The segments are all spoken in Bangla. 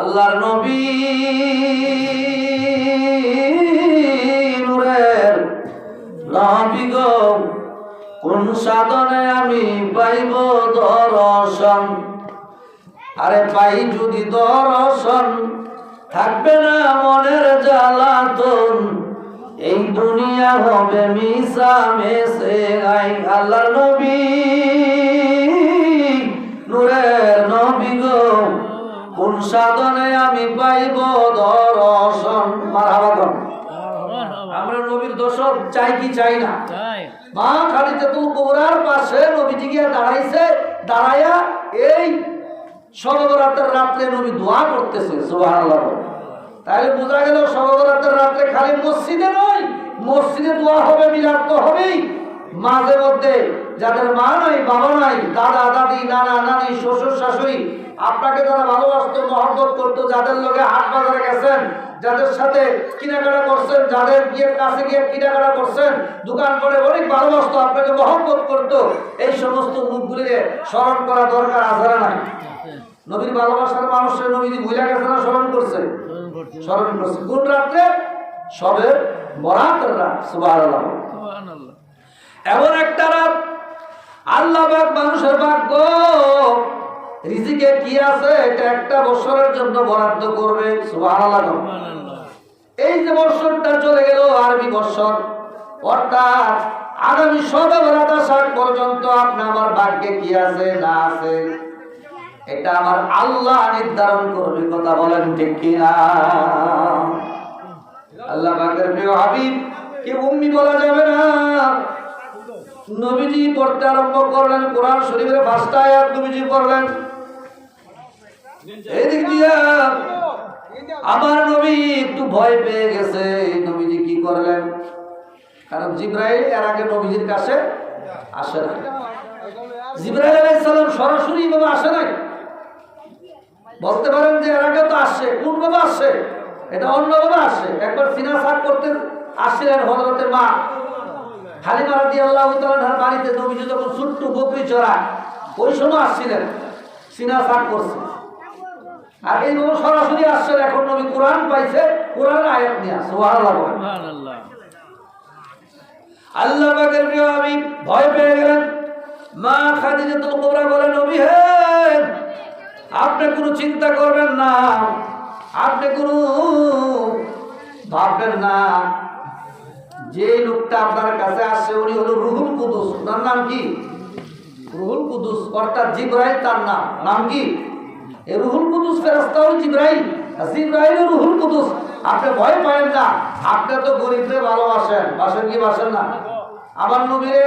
আল্লাহর নবী নূরের নবী গো, কোন সাধনে আমি পাইব দর্শন? আরে পাই যদি দর্শন, থাকবে না মনের জ্বালাতন এই দুনিয়া হবে মিশা মেসে আই আল্লাহর নবী, নূরের নবী গো। সাধনে আমি পাইব দর্শন। মারাবাদন আমরা নবীর দর্শন চাই কি চাই না? মা খালিতে তুল কোবরার পাশে নবীজি গিয়ে দাঁড়াইছে দাঁড়াইয়া এই সর্বরাতের রাত্রে নবী দোয়া করতেছে সুবহানাল্লাহ। তাহলে বোঝা গেল সর্বরাতের রাত্রে খালি মসজিদে নয় মসজিদে দোয়া হবে মিলাদ তো হবেই। মাঝে মধ্যে যাদের মা নাই বাবা নাই দাদা দাদি নানা নানি শ্বশুর শাশুড়ি আপনাকে যারা ভালোবাসতো মহব্বত করতো যাদের লোকে হাট বাজারে গেছেন যাদের সাথে কেনাকাটা করছেন যাদের গিয়ে কাছে গিয়ে কেনাকাটা করছেন দোকান করে অনেক ভালোবাসতো আপনাকে মহব্বত করতো এই সমস্ত মুখগুলিকে স্মরণ করা দরকার আসারা নাই। নবীর ভালোবাসার মানুষের নবীজি ভুলে গেছে না স্মরণ করছে? স্মরণ করছে। কোন রাত্রে? সবে বরাতের রাত সুবহানাল্লাহ। এমন একটা রাত আল্লাহ মানুষের ভাগ্য। রিজিকে কি আছে? এটা একটা বছরের জন্য বরাদ্দ করবে। এই যে বৎসরটা চলে গেল আরবি বৎসর অর্থাৎ আগামী সবে বেলাটা ষাট পর্যন্ত আপনি আমার ভাগ্যে কি আছে না আছে? এটা আমার আল্লাহ নির্ধারণ করবে কথা বলেন ঠিক কিনা? আল্লাহ পাকের প্রিয় হাবিব কে উম্মি বলা যাবে না? নবীজি পড়তে আরম্ভ করলেন, কোরআন শরীফের ফার্স্ট আয়াত নবীজি পড়লেন। এদিক দিয়া আমার নবী একটু ভয় পেয়ে গেছে নবীজি কি করলেন? কারণ জিব্রাইল এর আগে নবীজির কাছে আসে না জিব্রাইল আলাইহিস সালাম সরাসরি ভাবে আসে নাই। বলতে পারেন যে এর আগে তো আসছে কোন ভাবে আসছে এটা অন্য ভাবে আসছে একবার সিনা সাক করতে আসছিলেন হযরতের মা। হালিমা রাদিয়াল্লাহু তাআলার বাড়িতে নবীজি যখন ছোট্ট বকরি চড়া ওই সময় আসছিলেন সিনা সাক করছে। আর এই নবী সরাসরি আসছে এখন নবী কোরআন পাইছে কোরআন আয়াত নিয়ে বলেন। আল্লাহ পাকের প্রিয় আমি ভয় পেয়ে গেলেন। মা খাদিজাতুল কুবরা বলে নবী হে আপনি কোনো চিন্তা করবেন না আপনি কোনো ভাববেন না যে লোকটা আপনার কাছে আসছে, উনি হলো রুহুল কুদুস। তার নাম কি? রুহুল কুদুস, অর্থাৎ জিব্রাইল তার নাম। নাম কি? এই রুহুল কুদুস ফেরস্তা হল জিব্রাইল। আর জিব্রাইল রুহুল কুদুস। আপনি ভয় পাবেন না। আপনি তো গরিবরে ভালোবাসেন। বাসেন কি বাসেন না? আমার নবীরে,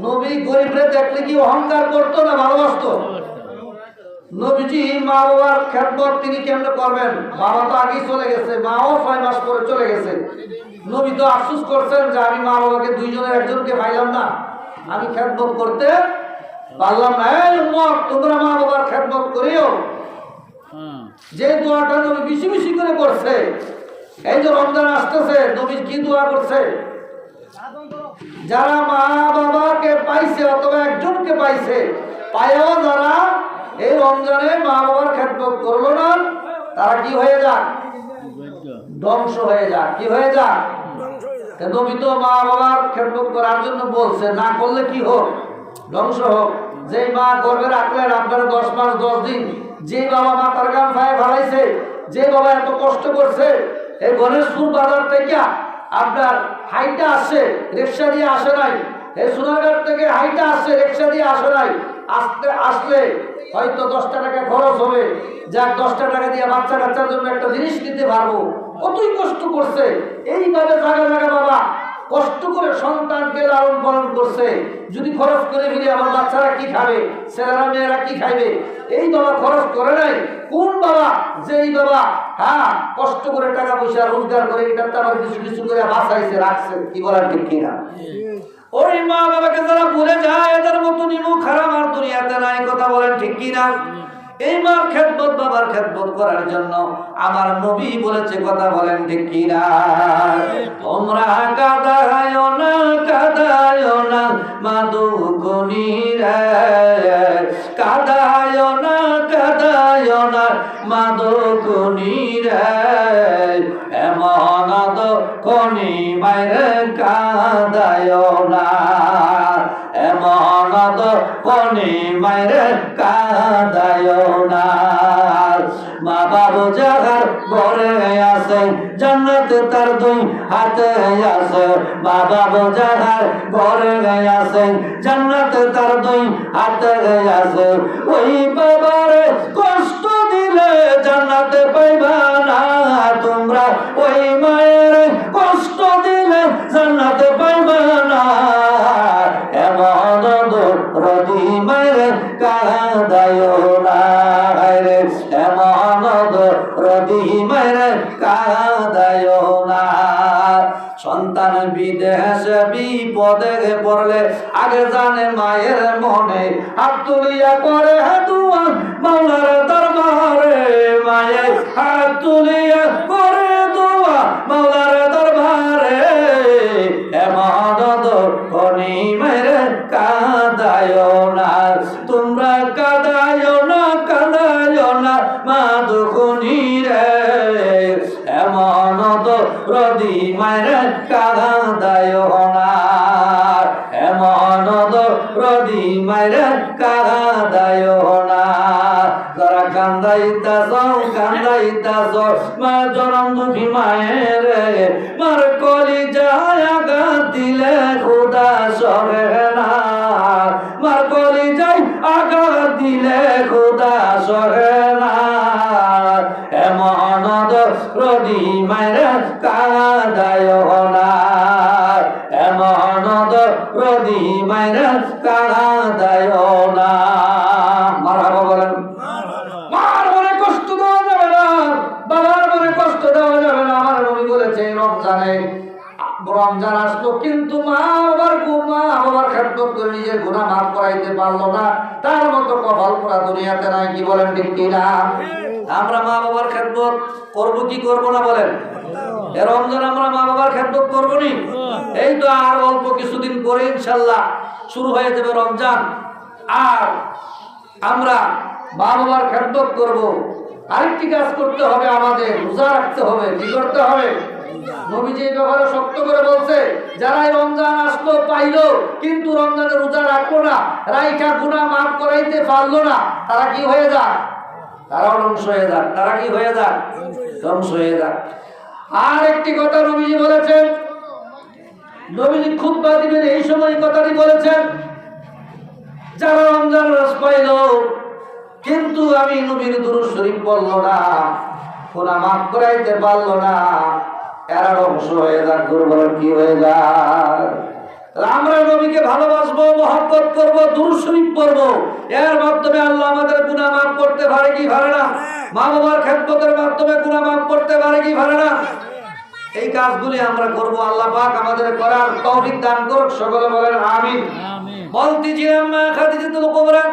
নবী গরিবরে দেখলে কি অহংকার করতো না ভালোবাসতো? নবীজি মা বাবার তিনি কেমনে করবেন? বাবা তো আগেই চলে গেছে মাও ছয় মাস পরে চলে গেছে। নবী তো আফসোস করছেন যে আমি মা বাবাকে দুইজনের একজনকে পাইলাম না। আমি খেদমত করতে পারলাম না। এই উম্মত, তোমরা মা বাবার খেদমত করিও। যে দোয়াটা নবী বেশি বেশি করে করছে এই যে রমজান আসতেছে নবী কি দোয়া করছে? যারা মা বাবাকে পাইছে অথবা একজনকে পাইছে পায়েও যারা এই রমজানে মা বাবার খেদমত করল না, তারা কি হয়ে যাক? ধ্বংস হয়ে যাক। কি হয়ে যাক? নবী তো মা বাবার খেদমত করার জন্য বলছে, না করলে কি হোক? ধ্বংস হোক। যেই মা গর্বে রাখলেন, আপনারা দশ মাস, দশ দিন যে বাবা মাতার গান ফায় ভালাইছে যে বাবা এত কষ্ট করছে, এই গণেশপুর বাজার থেকে আপনার হাইটা আসছে, রিক্সা দিয়ে আসে নাই। এই সোনারঘাট থেকে হাইটা আসছে, রিক্সা দিয়ে আসে নাই। আসতে, আসলে হয়তো দশটা টাকা খরচ হবে। যাক, দশটা টাকা দিয়ে বাচ্চা কাচ্চার জন্য একটা জিনিস কিনতে পারব। কতই কষ্ট করছে। এইভাবে জায়গা জায়গা বাবা, কষ্ট করে সন্তানকে লালন পালন করছে। যদি খরচ করে ফিরে আমার বাচ্চারা কি খাবে? ছেলেরা, মেয়েরা কি খাইবে? এই বাবা খরচ করে নাই। কোন বাবা? যেই বাবা হ্যাঁ কষ্ট করে টাকা পয়সা রোজগার করে এটাতে আবার কিছু কিছু করে বাঁচাইছে, রাখছে। কি বলার ঠিক কিনা? ওই মা বাবাকে যারা ভুলে যায় এদের মতো নিমু খারাপ আর দুনিয়াতে নাই, কথা বলেন ঠিক কিনা? এই মার খেদমত বাবার খেদমত করার জন্য আমার নবী বলেছে, কথা বলেন ঠিক কিনা? তোমরা কাদায় না কাদায় না মাদু রে ঘরে আছে, জান্নাত তার দুই হাতে আছে। বাবু যাহার ঘরে আছে, জান্নাত তার দুই হাতে আছে। ওই বাবারে কষ্ট দিলে জান্নাতে পাইবা না, তোমরা ওই মায়ের কষ্ট দিলে জান্নাতে করে হাতুয়া, মাওলার দরবারে মায়ে হাত তুলিয়া করে দোয়া, মাওলার দরবারে এমন কনি মেরে কাদায় না, তোমরা কাদায় না কাদায় না, মা দুখনি রে এমন রদি মায়ের কাদায় না রমজান আসলো, কিন্তু মা বাবার মা বাবার খেদমত করে নিজের গুণা মাফ করাইতে পারল না। তার মতো কপাল পুরা দুনিয়াতে নাই, কি বলেন ঠিক কিনা? আমরা মা বাবার খেদমত করব কি করব না বলেন? এ রমজান আমরা মা বাবার খেদমত করব নি? এই তো আর অল্প কিছুদিন পরে ইনশাল্লাহ শুরু হয়ে যাবে রমজান। আর আমরা মা বাবার খেদমত করব। আরেকটি কাজ করতে হবে আমাদের, রোজা রাখতে হবে, কি করতে হবে? নবীজি এই ব্যাপারে শক্ত করে বলছে যারা রমজান আসলো, পাইলো, কিন্তু রমজানে রোজা রাখল না, রাইখা গুণা মাফ করাইতে পারল না, তারা কি হয়ে যাক? তারা ধ্বংস হয়ে যাক। তারা কি হয়ে যাক? ধ্বংস হয়ে যাক। আর একটি কথা নবীজি বলেছেন, নবীজি খুব দিবেন এই সময় কথাটি বলেছেন, যারা রমজান রস পাইল, কিন্তু আমি নবীর দুরু শরীফ বলল না কোনা মাফ করাইতে পারল না। এরা হয়ে যাক দুর্বল কি হয়ে আমরা নবীকে ভালোবাসবো মহব্বত করব দুরু শরীফ পড়ব। এর মাধ্যমে আল্লাহ আমাদের মাফ করতে পারে কি পারে না? মা বাবার খেদমতের মাধ্যমে গুনাহ মাফ করতে পারে কি পারে না? এই কাজগুলি আমরা করব আল্লাহ পাক আমাদের করার তৌফিক দান করুক সকলে বলেন আমিন। বলতেছিলাম মা খাদিজাতুল কুবরা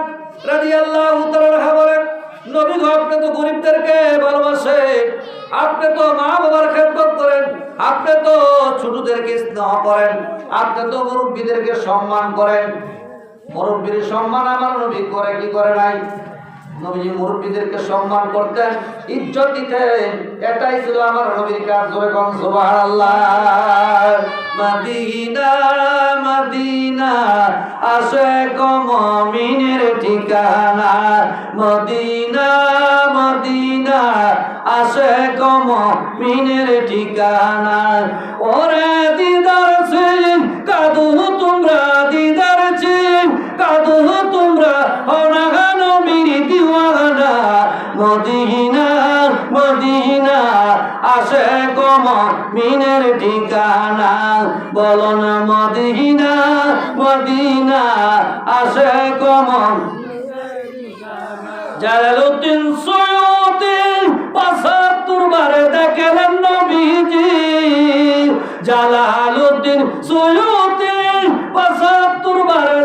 রাদিয়াল্লাহু তাআলা বলেন নবী গো আপনি তো গরিবদেরকে ভালোবাসেন আপনি তো মা বাবার খেদমত করেন, আপনি তো ছোটদেরকে স্নেহ করেন, আপনি তো মুরব্বীদেরকে সম্মান করেন। মুরব্বীর সম্মান আমার নবী করে কি করে নাই? নবীজি মুরব্বীদেরকে সম্মান করতেন, ইজ্জত দিতেন, এটাই ছিল আমার নবীর কাজ ঠিকানা। Medina Medina. আসে কমিনের ঠিকানা। ওরে দিদার সিং, কাদু তোমরা দিদার সিং, কাদু তোমরা অনাগানো মিরি দিওয়ানা। মদিনা মদিনা আসে কম মিনের ঠিকানা। বলো না মদিনা মদিনা আসে কম জালালউদ্দিন সৈয়দি পাঁচাত্তর বারে দেখেন নবীজি। জালালউদ্দিন সৈয়দি পাঁচাত্তর বারে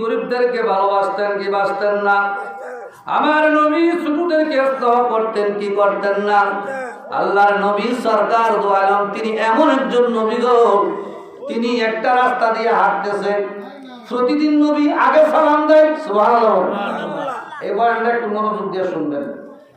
গরিবদেরকে ভালোবাসতেন, কি বাসতেন না? আমার নবী ছোটদেরকে স্নেহ করতেন, কি করতেন না? আল্লাহর নবী সরকার তিনি এমন একজন নবী গো। তিনি একটা রাস্তা দিয়ে হাঁটতেছেন প্রতিদিন নবী আগে সালাম দেয় এই বয়ানটা একটু মনোযোগ দিয়ে শুনবেন।